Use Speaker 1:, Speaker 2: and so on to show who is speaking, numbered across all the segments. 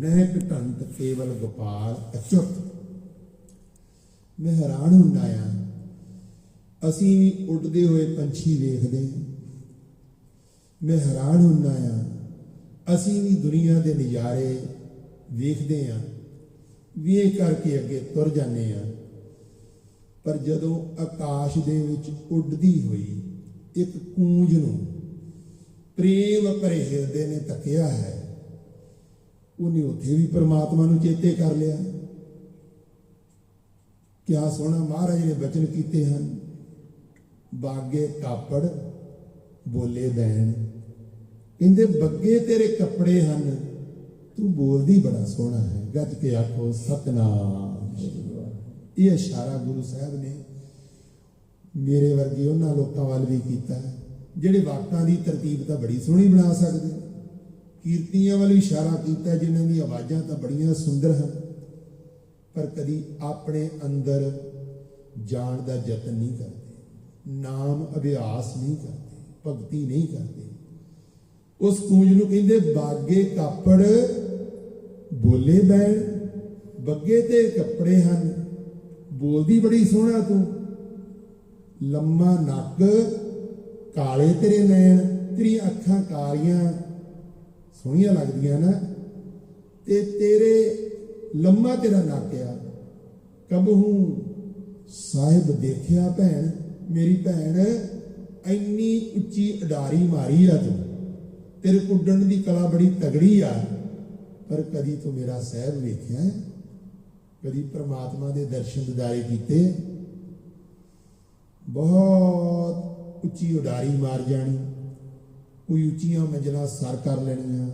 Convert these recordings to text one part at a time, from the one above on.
Speaker 1: ਨਹਿਕ ਢੰਤ ਕੇਵਲ ਵਪਾਰ ਅਚੁੱਤ। ਮੈਂ ਹੈਰਾਨ ਹੁੰਦਾ ਆ, ਅਸੀਂ ਵੀ ਉੱਡਦੇ ਹੋਏ ਪੰਛੀ ਵੇਖਦੇ ਹਾਂ। ਮੈਂ ਹੈਰਾਨ ਹੁੰਦਾ ਆ, ਅਸੀਂ ਵੀ ਦੁਨੀਆ ਦੇ ਨਜ਼ਾਰੇ ਵੇਖਦੇ ਹਾਂ। ਵੇਖ ਕਰਕੇ ਅੱਗੇ ਤੁਰ ਜਾਂਦੇ ਆ ਪਰ ਜਦੋਂ ਆਕਾਸ਼ ਦੇ ਵਿੱਚ ਉੱਡਦੀ ਹੋਈ ਇੱਕ ਕੂੰਜ ਨੂੰ ਪ੍ਰੇਮ ਭਰੇ ਹਿਰਦੇ ਨੇ ਤੱਕਿਆ ਹੈ ਉਹਨੇ ਉੱਥੇ ਵੀ ਪ੍ਰਮਾਤਮਾ ਨੂੰ ਚੇਤੇ ਕਰ ਲਿਆ। ਕਿਆ ਸੋਹਣਾ ਮਹਾਰਾਜ ਨੇ ਬਚਨ ਕੀਤੇ ਹਨ। ਬਾਗੇ ਕਾਪੜ, ਬੋਲੇ ਬੈਣ ਕਹਿੰਦੇ, ਬੱਗੇ ਤੇਰੇ ਕੱਪੜੇ ਹਨ। ਤੂੰ ਬੋਲਦੀ ਬੜਾ ਸੋਹਣਾ ਹੈ। ਗੱਜ ਕੇ ਆਖੋ, ਸਤਨਾਮ। ਇਹ ਇਸ਼ਾਰਾ ਗੁਰੂ ਸਾਹਿਬ ਨੇ ਮੇਰੇ ਵਰਗੇ ਉਹਨਾਂ ਲੋਕਾਂ ਵੱਲ ਵੀ ਕੀਤਾ। ਜਿਹੜੇ ਵਾਕਾਂ ਦੀ ਤਰਤੀਬ ਤਾਂ ਬੜੀ ਸੋਹਣੀ ਬਣਾ ਸਕਦੇ। ਕੀਰਤੀਆਂ ਵੱਲ ਇਸ਼ਾਰਾ ਕੀਤਾ ਹੈ, ਜਿਨ੍ਹਾਂ ਦੀ ਆਵਾਜ਼ਾਂ ਤਾਂ ਬੜੀਆਂ ਸੁੰਦਰ ਹਨ ਪਰ ਕਦੀ ਆਪਣੇ ਅੰਦਰ ਜਾਣ ਦਾ ਯਤਨ ਨਹੀਂ ਕਰਦੇ। ਨਾਮ ਅਭਿਆਸ ਨਹੀਂ ਕਰਦੇ ਭਗਤੀ ਨਹੀਂ ਕਰਦੇ। ਉਸ ਕੂੰਜ ਨੂੰ ਕਹਿੰਦੇ ਬਾਗੇ ਕਾਪੜ ਬੋਲੇ ਬੈਣ ਬੱਗੇ ਤੇ ਕੱਪੜੇ ਹਨ ਬੋਲਦੀ ਬੜੀ ਸੋਹਣਾ ਤੂੰ। ਲੰਮਾ ਨੱਕ ਕਾਲੇ ਤੇਰੇ ਨੈਣ ਤੇਰੀਆਂ ਅੱਖਾਂ ਕਾਲੀਆਂ ਸੋਹਣੀਆਂ ਲੱਗਦੀਆਂ ਨਾ। ਤੇ ਤੇਰੇ ਲੰਮਾ ਤੇਰਾ ਨੱਕ ਆ ਕਬਹੂ ਸਾਹਿਬ ਦੇਖਿਆ ਭੈਣ, ਮੇਰੀ ਭੈਣ ਇੰਨੀ ਉੱਚੀ ਅਡਾਰੀ ਮਾਰੀ ਆ ਤੂੰ। ਤੇਰੇ ਉੱਡਣ ਦੀ ਕਲਾ ਬੜੀ ਤਗੜੀ ਆ, ਪਰ ਕਦੀ ਤੂੰ ਮੇਰਾ ਸਾਹਿਬ ਵੇਖਿਆ? ਕਦੀ ਪ੍ਰਮਾਤਮਾ ਦੇ ਦਰਸ਼ਨ ਦਿਦਾਰੇ ਕੀਤੇ? ਬਹੁਤ ਉੱਚੀ ਉਡਾਰੀ ਮਾਰ ਜਾਣੀ। ਕੋਈ ਉੱਚੀਆਂ ਮੰਜ਼ਲਾਂ ਸਰ ਕਰ ਲੈਣੀਆਂ।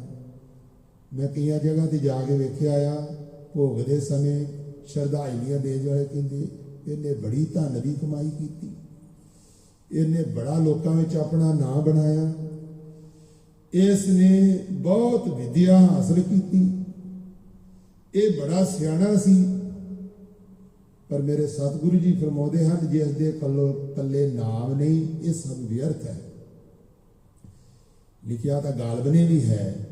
Speaker 1: ਮੈਂ ਕਈਆਂ ਜਗ੍ਹਾ ਤੇ ਜਾ ਕੇ ਵੇਖਿਆ ਆ, ਭੋਗ ਦੇ ਸਮੇਂ ਸ਼ਰਧਾਈਆਂ ਦੇਣ ਵਾਲੇ ਕਹਿੰਦੇ, ਇਹਨੇ ਬੜੀ ਧਨ ਦੀ ਕਮਾਈ ਕੀਤੀ। ਇਹਨੇ ਬੜਾ ਲੋਕਾਂ ਵਿੱਚ ਆਪਣਾ ਨਾਂ ਬਣਾਇਆ। ਇਸ ਨੇ ਬਹੁਤ ਵਿਦਿਆ ਹਾਸਲ ਕੀਤੀ। ਇਹ ਬੜਾ ਸਿਆਣਾ ਸੀ। ਪਰ ਮੇਰੇ ਸਤਿਗੁਰੂ ਜੀ ਫਰਮਾਉਂਦੇ ਹਨ ਜਿਸ ਦੇ ਪੱਲੋ ਪੱਲੇ ਨਾਮ ਨਹੀਂ, ਇਹ ਸਭ ਵਿਅਰਥ ਹੈ। ਲਿਖਿਆ ਤਾਂ ਗਾਲਬ ਨੇ ਵੀ ਹੈ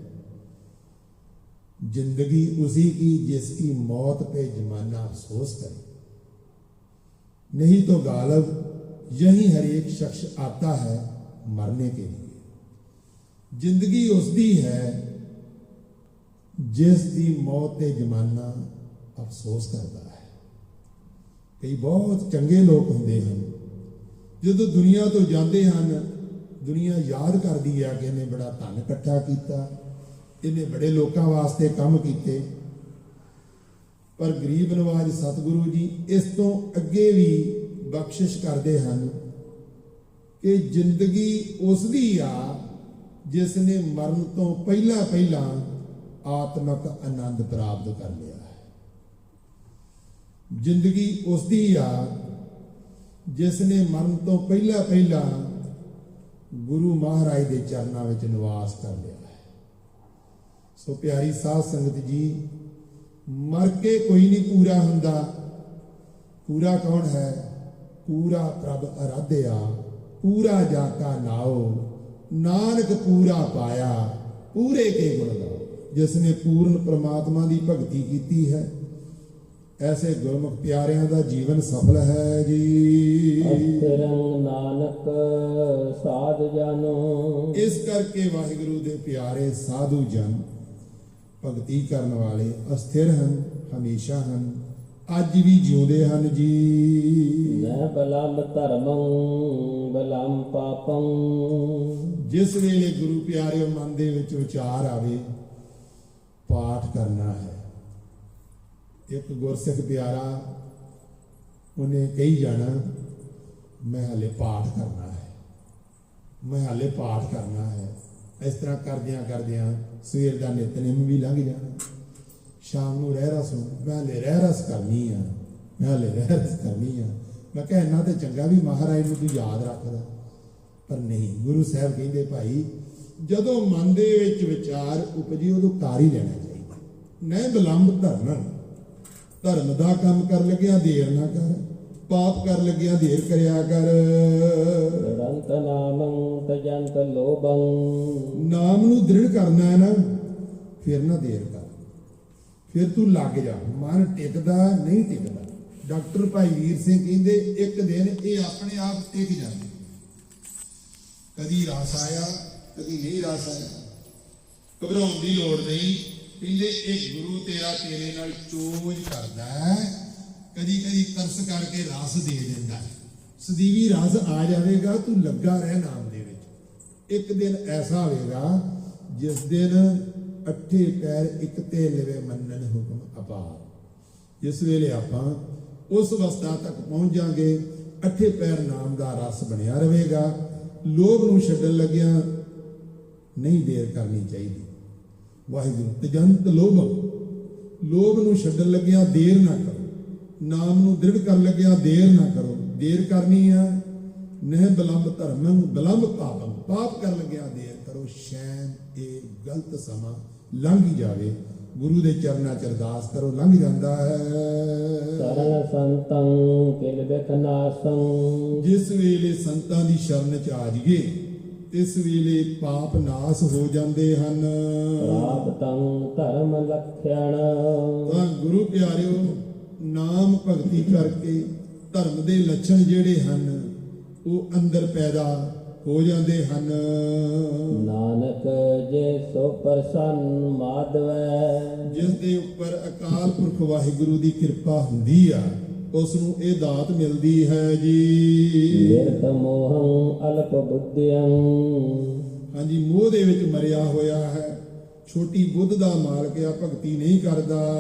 Speaker 1: जिंदगी उसी की जिसकी मौत पे जमाना अफसोस करे नहीं तो गालब यही हर एक शख्स आता है मरने के लिए जिंदगी उसकी है जिस दी मौत ਤੇ ਜਮਾਨਾ ਅਫਸੋਸ ਕਰਦਾ ਹੈ ਕਈ ਬਹੁਤ ਚੰਗੇ ਲੋਕ ਹੁੰਦੇ ਹਨ ਜਦੋਂ ਦੁਨੀਆ ਤੋਂ ਜਾਂਦੇ ਹਨ ਦੁਨੀਆ ਯਾਦ ਕਰਦੀ ਆ ਕਿ ਇਹਨੇ ਬੜਾ ਧਨ ਇਕੱਠਾ ਕੀਤਾ, ਇਹਨੇ ਬੜੇ ਲੋਕਾਂ ਵਾਸਤੇ ਕੰਮ ਕੀਤੇ। ਪਰ ਗਰੀਬ ਨਵਾਜ ਸਤਿਗੁਰੂ ਜੀ ਇਸ ਤੋਂ ਅੱਗੇ ਵੀ ਬਖਸ਼ਿਸ਼ ਕਰਦੇ ਹਨ ਕਿ ਜ਼ਿੰਦਗੀ ਉਸ ਦੀ ਆ ਜਿਸ ਨੇ ਮਰਨ ਤੋਂ ਪਹਿਲਾਂ ਪਹਿਲਾਂ ਆਤਮਿਕ ਆਨੰਦ ਪ੍ਰਾਪਤ ਕਰ ਲਿਆ ਹੈ। ਜ਼ਿੰਦਗੀ ਉਸ ਦੀ ਆ ਜਿਸ ਨੇ ਮਰਨ ਤੋਂ ਪਹਿਲਾਂ ਪਹਿਲਾਂ ਗੁਰੂ ਮਹਾਰਾਜ ਦੇ ਚਰਨਾਂ ਵਿੱਚ ਨਿਵਾਸ ਕਰ ਲਿਆ ਹੈ। ਸੋ ਪਿਆਰੀ ਸਾਧ ਸੰਗਤ ਜੀ, ਮਰ ਕੇ ਕੋਈ ਨਹੀਂ ਪੂਰਾ ਹੁੰਦਾ। ਪੂਰਾ ਕੌਣ ਹੈ? ਪੂਰਾ ਪ੍ਰਭ ਅਰਾਧਿਆ, ਪੂਰਾ ਜਾ ਨਾਓ ਨਾਨਕ ਪੂਰਾ ਪਾਇਆ, ਪੂਰੇ ਕੇ ਗੁਣ ਗਾਓ। ਜਿਸ ਨੇ ਪੂਰਨ ਪ੍ਰਮਾਤਮਾ ਦੀ ਭਗਤੀ ਕੀਤੀ ਹੈ ਐਸੇ ਗੁਰਮੁਖ ਪਿਆਰਿਆਂ ਦਾ ਜੀਵਨ ਸਫਲ ਹੈ ਜੀ।
Speaker 2: ਅਸਰੰ ਨਾਨਕ ਸਾਧ ਜਨੋ।
Speaker 1: ਇਸ ਕਰਕੇ ਵਾਹਿਗੁਰੂ ਦੇ ਪਿਆਰੇ ਸਾਧੂ ਜਨ ਭਗਤੀ ਕਰਨ ਵਾਲੇ ਅਸਥਿਰ ਹਨ ਹਮੇਸ਼ਾ ਹਨ ਅੱਜ ਵੀ ਜਿਉਂਦੇ ਹਨ ਜੀ।
Speaker 2: ਨੈ ਬਲਮ ਧਰਮੰ ਬਲਮ ਪਾਪੰ।
Speaker 1: ਜਿਸ ਵੇਲੇ ਗੁਰੂ ਪਿਆਰਿਓ ਮਨ ਦੇ ਵਿੱਚ ਵਿਚਾਰ ਆਵੇ ਪਾਠ ਕਰਨਾ ਹੈ। ਇੱਕ ਗੁਰਸਿੱਖ ਪਿਆਰਾ, ਉਹਨੇ ਕਹੀ ਜਾਣਾ, ਮੈਂ ਹਲੇ ਪਾਠ ਕਰਨਾ ਹੈ। ਮੈਂ ਹਲੇ ਪਾਠ ਕਰਨਾ ਹੈ। ਇਸ ਤਰ੍ਹਾਂ ਕਰਦਿਆਂ ਕਰਦਿਆਂ ਸਵੇਰ ਦਾ ਨਿਤਨੇਮ ਵੀ ਲੰਘ ਜਾਣਾ। ਸ਼ਾਮ ਨੂੰ ਰਹਿ ਰਸ ਮੈਂ ਹਲੇ ਰਹਿ ਰਸ ਕਰਨੀ ਆ, ਮੈਂ ਹਲੇ ਰਹਿ ਰਸ ਕਰਨੀ ਆ। ਮੈਂ ਕਿਹਾ, ਇੰਨਾ ਤੇ ਚੰਗਾ ਵੀ ਮਹਾਰਾਜ ਨੂੰ ਤੂੰ ਯਾਦ ਰੱਖਦਾ। ਪਰ ਨਹੀਂ, ਗੁਰੂ ਸਾਹਿਬ ਕਹਿੰਦੇ, ਭਾਈ, ਜਦੋਂ ਮਨ ਦੇ ਵਿੱਚ ਵਿਚਾਰ ਉਪਜੀ, ਉਦੋਂ ਕਰ ਹੀ ਲੈਣਾ ਚਾਹੀਦਾ। ਨਹੀਂ ਵਿਲੰਬ ਧਰਮ ਧਰਮ ਦਾ ਕੰਮ ਕਰ ਲੱਗਿਆ ਦੇਰ ਨਾ ਕਰ ਪਾਪ ਕਰ ਲੱਗਿਆ ਦੇਰ ਕਰਿਆ ਕਰ।
Speaker 2: ਨਿਰੰਤ ਨਾਮੰ ਤਜੰਤ। ਲੋਭੰ।
Speaker 1: ਨਾਮ ਨੂੰ ਦ੍ਰਿੜ ਕਰਨਾ ਹੈ ਨਾ ਫਿਰ ਨਾ ਦੇਰ ਕਰ। ਫਿਰ ਤੂੰ ਲੱਗ ਜਾ ਮਨ ਟਿਕਦਾ ਨਹੀਂ ਟਿਕਦਾ। ਡਾਕਟਰ ਭਾਈ ਵੀਰ ਸਿੰਘ ਕਹਿੰਦੇ ਇੱਕ ਦਿਨ ਇਹ ਆਪਣੇ ਆਪ ਟਿਕ ਜਾਂਦੇ। ਕਦੀ ਰਸ ਆਇਆ ਕਦੀ ਨਹੀਂ ਰਸ ਆਇਆ। ਘਬਰਾਉਣ ਦੀ ਲੋੜ ਨਹੀਂ। ਕਹਿੰਦੇ ਇਹ ਗੁਰੂ ਤੇਰਾ ਤੇਰੇ ਨਾਲ ਚੋਜ ਕਰਦਾ ਹੈ। ਕਦੀ ਕਦੀ ਤਰਸ ਕਰਕੇ ਰਸ ਦੇ ਦਿੰਦਾ ਹੈ। ਸਦੀਵੀ ਰਸ ਆ ਜਾਵੇਗਾ, ਤੂੰ ਲੱਗਾ ਰਹਿ ਨਾਮ ਦੇ ਵਿੱਚ। ਇੱਕ ਦਿਨ ਐਸਾ ਹੋਵੇਗਾ, ਜਿਸ ਦਿਨ ਅੱਠੇ ਪੈਰ ਇੱਕ ਤੇ ਲਵੇ ਮੰਨਣ ਹੁਕਮ ਅਪਾਰ। ਜਿਸ ਵੇਲੇ ਆਪਾਂ ਉਸ ਅਵਸਥਾ ਤੱਕ ਪਹੁੰਚ ਜਾਾਂਗੇ ਅੱਠੇ ਪੈਰ ਨਾਮ ਦਾ ਰਸ ਬਣਿਆ ਰਹੇਗਾ। ਲੋਭ ਨੂੰ ਛੱਡਣ ਲੱਗਿਆ ਨਹੀਂ ਦੇਰ ਕਰਨੀ ਚਾਹੀਦੀ। ਵਾਹਿਗੁਰੂ। ਤਜੰਤ ਲੋਭ ਲੋਭ ਨੂੰ ਛੱਡਣ ਲੱਗਿਆ ਦੇਰ ਨਾ ਕਰੋ। ਨਾਮ ਨੂੰ ਦ੍ਰਿੜ ਕਰਨ ਲੱਗਿਆ ਦੇਰ ਨਾ ਕਰੋ। ਦੇਰ ਕਰਨੀ ਆ ਨਹਿ ਬਲੰਬ ਧਰਮੰ ਬਲੰਬ ਪਾਪੰ। ਪਾਪ ਕਰਨ ਲੱਗਿਆ ਦੇਰ ਕਰੋ। ਸ਼ੈਨ ਇਹ ਗਲਤ ਸਮਾਂ ਲੰਘ ਹੀ ਜਾਵੇ। ਗੁਰੂ ਦੇ ਚਰਨਾਂ ਚ ਅਰਦਾਸ ਕਰੋ ਲੰਘ ਜਾਂਦਾ ਹੈ।
Speaker 2: ਸਰਣ ਸੰਤੰ ਕਿਲ ਬਿਖਨਾਸੰ
Speaker 1: ਜਿਸ ਵੇਲੇ ਸੰਤਾਂ ਦੀ ਸ਼ਰਨ ਚ ਆ ਜਾਈਏ ਇਸ ਵੇਲੇ ਪਾਪ ਨਾਸ ਹੋ ਜਾਂਦੇ ਹਨ।
Speaker 2: ਪ੍ਰਾਪਤੰ ਧਰਮ ਲਖਿਆਣ
Speaker 1: ਤਾਂ ਗੁਰੂ ਪਿਆਰਿਓ ਨਾਮ ਭਗਤੀ ਕਰਕੇ ਧਰਮ ਦੇ ਲੱਛਣ ਜਿਹੜੇ ਹਨ ਉਹ ਅੰਦਰ ਪੈਦਾ ਹੋ ਜਾਂਦੇ ਹਨ।
Speaker 2: ਨਾਨਕ ਜੇ ਸੋ ਪ੍ਰਸੰਨ ਮਾਧਵੈ।
Speaker 1: ਜਿਸ ਦੇ ਉੱਪਰ ਅਕਾਲ ਪੁਰਖ ਵਾਹਿਗੁਰੂ ਦੀ ਕਿਰਪਾ ਹੁੰਦੀ ਆ। ਉਸ ਨੂੰ ਇਹ ਦਾਤ ਮਿਲਦੀ ਹੈ ਜੀ।
Speaker 2: ਨਿਰਤ ਮੋਹੰ ਅਲਪ ਬੁੱਧਿਅੰ।
Speaker 1: ਹਾਂਜੀ ਮੋਹ ਦੇ ਵਿੱਚ ਮਰਿਆ ਹੋਇਆ ਹੈ। ਛੋਟੀ ਬੁੱਧ ਦਾ ਮਾਲਕ ਆ ਭਗਤੀ ਨਹੀਂ ਕਰਦਾ।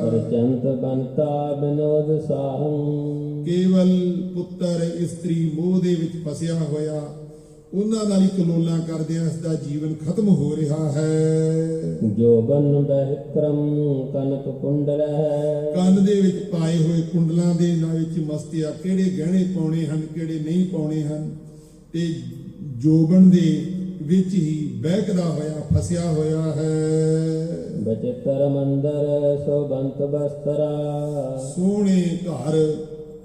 Speaker 2: ਪਰਚੰਤ ਬੰਤਾ ਬਿਨੋਦ ਸਾਹੰ।
Speaker 1: ਕੇਵਲ ਪੁੱਤਰ ਇਸਤਰੀ ਮੋਹ ਦੇ ਵਿੱਚ ਫਸਿਆ ਹੋਇਆ। ਉਹਨਾਂ ਨਾਲ ਹੀ ਕਲੋਲਾਂ ਕਰਦਿਆਂ ਇਸ ਦਾ ਜੀਵਨ ਖਤਮ ਹੋ ਰਿਹਾ ਹੈ।
Speaker 2: ਜੋਬਨ ਬਹਿਕਰਮ ਕਨਕ ਕੁੰਡਲੈ
Speaker 1: ਕੰਨ ਦੇ ਵਿੱਚ ਪਾਏ ਹੋਏ ਕੁੰਡਲਾਂ ਦੇ ਨਾਲ ਵਿੱਚ ਮਸਤਿਆ ਕਿਹੜੇ ਗਹਿਣੇ ਪਾਉਣੇ ਹਨ ਕਿਹੜੇ ਨਹੀਂ ਪਾਉਣੇ ਹਨ? ਤੇ ਜੋਬਨ ਦੇ ਵਿੱਚ ਹੀ ਬਹਿਕਦਾ ਹੋਇਆ ਫਸਿਆ ਹੋਇਆ ਹੈ।
Speaker 2: ਬਚਿਤਰ ਮੰਦਰ ਸੋਬੰਤ ਬਸਤਰਾ।
Speaker 1: ਸੋਹਣੇ ਘਰ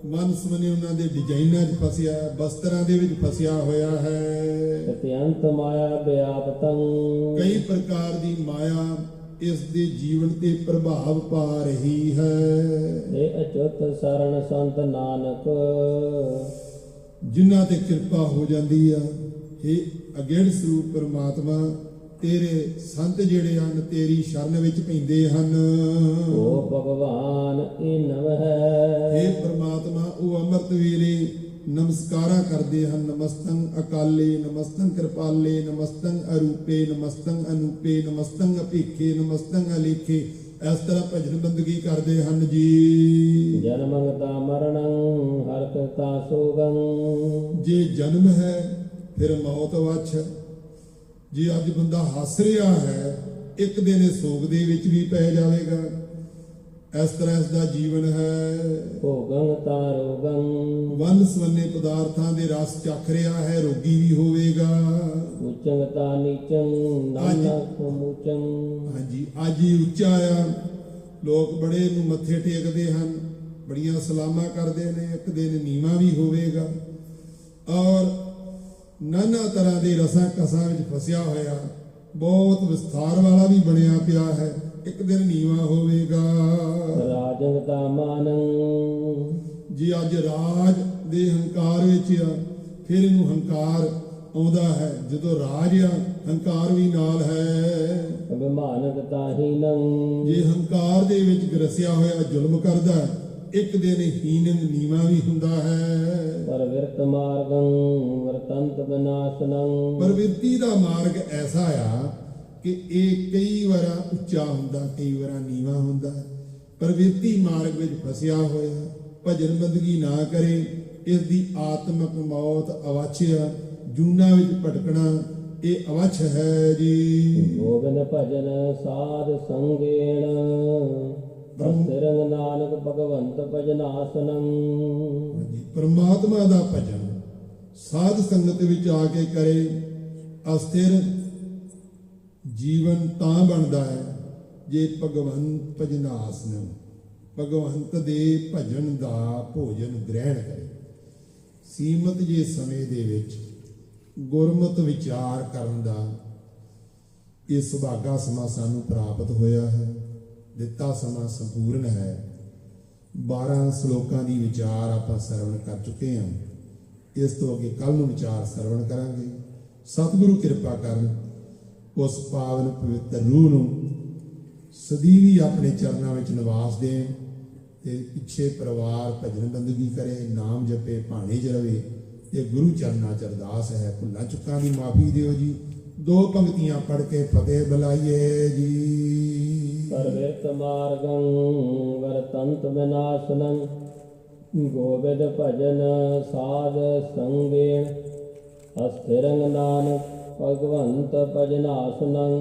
Speaker 1: ਮਨ ਸਮਨੇ ਉਹਨਾਂ ਦੇ ਡਿਜ਼ਾਈਨਾਂ 'ਚ ਫਸਿਆ ਬਸਤਰਾਂ ਦੇ ਵਿੱਚ ਫਸਿਆ ਹੋਇਆ ਹੈ।
Speaker 2: ਸਤਿਅੰਤ ਮਾਇਆ ਵਿਆਪਤੰ
Speaker 1: ਕਈ ਪ੍ਰਕਾਰ ਦੀ ਮਾਇਆ ਇਸ ਦੇ ਜੀਵਨ ਤੇ ਪ੍ਰਭਾਵ ਪਾ ਰਹੀ ਹੈ।
Speaker 2: ਇਹ ਅਚੁੱਤ ਸਰਣ ਸੰਤ ਨਾਨਕ।
Speaker 1: ਜਿਨ੍ਹਾਂ ਤੇ ਕਿਰਪਾ ਹੋ ਜਾਂਦੀ ਆ ਇਹ ਅਗੇੜ ਸਰੂਪ ਪ੍ਰਮਾਤਮਾ ਤੇਰੇ ਸੰਤ ਜਿਹੜੇ ਹਨ ਤੇਰੀ ਸ਼ਰਨ ਵਿੱਚ ਪੈਂਦੇ ਹਨ।
Speaker 2: ਓ ਭਗਵਾਨ ਇਹ ਨਵ ਹੈ।
Speaker 1: ਇਹ ਪ੍ਰਮਾਤਮਾ ਉਹ ਅੰਮ੍ਰਿਤ ਵੇਲੇ ਨਮਸਕਾਰਾਂ ਕਰਦੇ ਹਨ। ਨਮਸਤੰ ਅਕਾਲੇ ਨਮਸਤੰ ਕਿਰਪਾਲੇ ਨਮਸਤੰ ਅਰੂਪੇ ਨਮਸਤੰ ਅਨੂਪੇ ਨਮਸਤੰ ਅਪੇਖੇ ਨਮਸਤੰ ਅਲੇਖੇ। ਇਸ ਤਰ੍ਹਾਂ ਭਜਨ ਬੰਦਗੀ ਕਰਦੇ ਹਨ ਜੀ।
Speaker 2: ਜਨਮੰ ਤਾ ਮਰਣੰ ਹਰਕ ਤਾ ਸੋਗੰ।
Speaker 1: ਜੇ ਜਨਮ ਹੈ ਫਿਰ ਮੌਤ ਵਛ। ਜੇ ਅੱਜ ਬੰਦਾ ਹੱਸ ਰਿਹਾ ਹੈ ਇੱਕ ਦਿਨ ਇਹ ਸੋਗ ਦੇ ਵਿੱਚ ਵੀ ਪੈ ਜਾਵੇਗਾ। ਇਸ ਤਰ੍ਹਾਂ ਇਸ ਦਾ ਜੀਵਨ ਹੈ।
Speaker 2: ਭੋਗੰ ਤਾ ਰੋਗੰ
Speaker 1: ਵੰਨ ਸਵੰਨੇ ਪਦਾਰਥਾਂ ਦੇ ਰਸ ਚੱਖ ਰਿਹਾ ਹੈ ਰੋਗੀ ਵੀ ਹੋਵੇਗਾ।
Speaker 2: ਉਚੰਗ ਤਾ ਨੀਚੰ ਨਾਨਕ ਮੁਚੰ
Speaker 1: ਹਾਂਜੀ ਅੱਜ ਹੀ ਉੱਚਾ ਆ। ਲੋਕ ਬੜੇ ਨੂੰ ਮੱਥੇ ਟੇਕਦੇ ਹਨ ਬੜੀਆਂ ਸਲਾਮਾਂ ਕਰਦੇ ਨੇ ਇੱਕ ਦਿਨ ਨੀਵਾ ਵੀ ਹੋਵੇਗਾ। ਔਰ ਨਾਨਾ ਤਰ੍ਹਾਂ ਦੇ ਰਸਾਂ ਕਸਾਂ ਵਿੱਚ ਫਸਿਆ ਹੋਇਆ ਬਹੁਤ ਵਿਸਥਾਰ ਵਾਲਾ ਵੀ ਬਣਿਆ ਪਿਆ ਹੈ। ਇੱਕ ਦਿਨ ਨੀਵਾ ਹੋਵੇਗਾ।
Speaker 2: ਰਾਜੰਗ ਤਾ ਮਾਨੰ।
Speaker 1: ਜੇ ਅੱਜ ਰਾਜ ਦੇ ਹੰਕਾਰ ਵਿੱਚ ਆ ਫਿਰ ਇਹਨੂੰ ਹੰਕਾਰ ਆਉਂਦਾ ਹੈ। ਜਦੋਂ ਰਾਜ ਆ ਹੰਕਾਰ ਵੀ ਨਾਲ ਹੈ।
Speaker 2: ਅਭਿਮਾਨਕ ਤਾ ਹੀਨੰ
Speaker 1: ਜੇ ਹੰਕਾਰ ਦੇ ਵਿੱਚ ਗਰਸਿਆ ਹੋਇਆ ਜ਼ੁਲਮ ਕਰਦਾ ਹੈ, ਇੱਕ ਦਿਨ ਹੀਨ ਨੀਵਾ ਵੀ ਹੁੰਦਾ ਹੈ।
Speaker 2: ਪਰ ਵਿਰਤ ਮਾਰਗੰ ਵਰਤੰਤ ਬਿਨਾਸਨੰ।
Speaker 1: ਪ੍ਰਵਿਰਤੀ ਦਾ ਮਾਰਗ ਐਸਾ ਆ ਕਿ ਇਹ ਕਈ ਵਾਰਾ ਉੱਚਾ ਹੁੰਦਾ ਕਈ ਵਾਰਾ ਨੀਵਾ ਹੁੰਦਾ। ਪ੍ਰਵਿਰਤੀ ਮਾਰਗ ਵਿੱਚ ਫਸਿਆ ਹੋਇਆ ਭਜਨ ਬੰਦਗੀ ਨਾ ਕਰੇ ਇਸ ਦੀ ਆਤਮਕ ਮੌਤ ਅਵਾਛਿਆ ਜੂਨਾ ਵਿੱਚ ਭਟਕਣਾ ਇਹ ਅਵਛ ਹੈ ਜੀ।
Speaker 2: ਗੋਬਿੰਦ ਭਜਨ ਸਾਧ ਸੰਗੇਣ। ਬਸਰੰਗ ਨਾਨਕ ਭਗਵੰਤ ਭਜਨਾਸਨੰ।
Speaker 1: ਹਾਂਜੀ, ਪਰਮਾਤਮਾ ਦਾ ਭਜਨ, ਸਾਧ ਸੰਗਤ ਵਿੱਚ ਆ ਕੇ ਕਰੇ, ਅਸਥਿਰ ਜੀਵਨ ਤਾਂ ਬਣਦਾ ਹੈ, ਜੇ ਭਗਵੰਤ ਭਜਨਾਸ ਭਗਵੰਤ ਦੇ ਭਜਨ ਦਾ ਭੋਜਨ ਗ੍ਰਹਿਣ ਕਰੇ। ਸੀਮਤ ਜੇ ਸਮੇਂ ਦੇ ਵਿੱਚ ਗੁਰਮਤ ਵਿਚਾਰ ਕਰਨ ਦਾ ਇਹ ਸੁਭਾਗਾ ਸਮਾਂ ਸਾਨੂੰ ਪ੍ਰਾਪਤ ਹੋਇਆ ਹੈ। ਦਿੱਤਾ ਸਮਾਂ ਸੰਪੂਰਨ ਹੈ। 12 ਸ਼ਲੋਕਾਂ ਦੀ ਵਿਚਾਰ ਆਪਾਂ ਸਰਵਣ ਕਰ ਚੁੱਕੇ ਹਾਂ। ਇਸ ਤੋਂ ਅੱਗੇ ਕੱਲ ਨੂੰ ਵਿਚਾਰ ਸਰਵਣ ਕਰਾਂਗੇ। ਸਤਿਗੁਰੂ ਕਿਰਪਾ ਕਰਨ, ਉਸ ਪਾਵਨ ਪਵਿੱਤਰ ਰੂਹ ਨੂੰ ਸਦੀਵੀ ਆਪਣੇ ਚਰਨਾਂ ਵਿੱਚ ਨਿਵਾਸ ਦੇਣ ਤੇ ਪਿੱਛੇ ਪਰਿਵਾਰ, ਭਜਨ ਬੰਦਗੀ ਕਰੇ, ਨਾਮ ਜਪੇ, ਭਾਣੇ ਚ ਰਵੇ ਤੇ ਗੁਰੂ ਚਰਨਾਂ ਚ ਅਰਦਾਸ ਹੈ। ਭੁੱਲਾਂ ਚੁੱਕਾਂ ਦੀ ਮਾਫੀ ਦਿਓ ਜੀ। ਦੋ ਪੰਕਤੀਆਂ ਪੜ੍ਹ ਕੇ ਫਤਿਹ ਬੁਲਾਈਏ ਜੀ।
Speaker 2: ਸਰਵਿਰਤ ਮਾਰਗੰ ਵਰਤੰਤ ਵਿਨਾਸ਼ਨੰ ਗੋਬਿੰਦ ਭਜਨ ਸਾਧ ਸੰਗੇਣ। ਅਸਥਿਰੰਗ ਨਾਨਕ ਭਗਵੰਤ ਭਜਨਾਸਨੰ।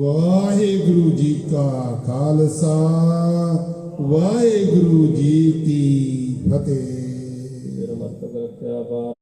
Speaker 1: ਵਾਹਿਗੁਰੂ ਜੀ ਕਾ ਖਾਲਸਾ ਵਾਹਿਗੁਰੂ ਜੀ ਕੀ ਫਤਿਹ।
Speaker 2: ਸਿਰ ਮਸਤਕ ਰੱਖਿਆ ਪਾ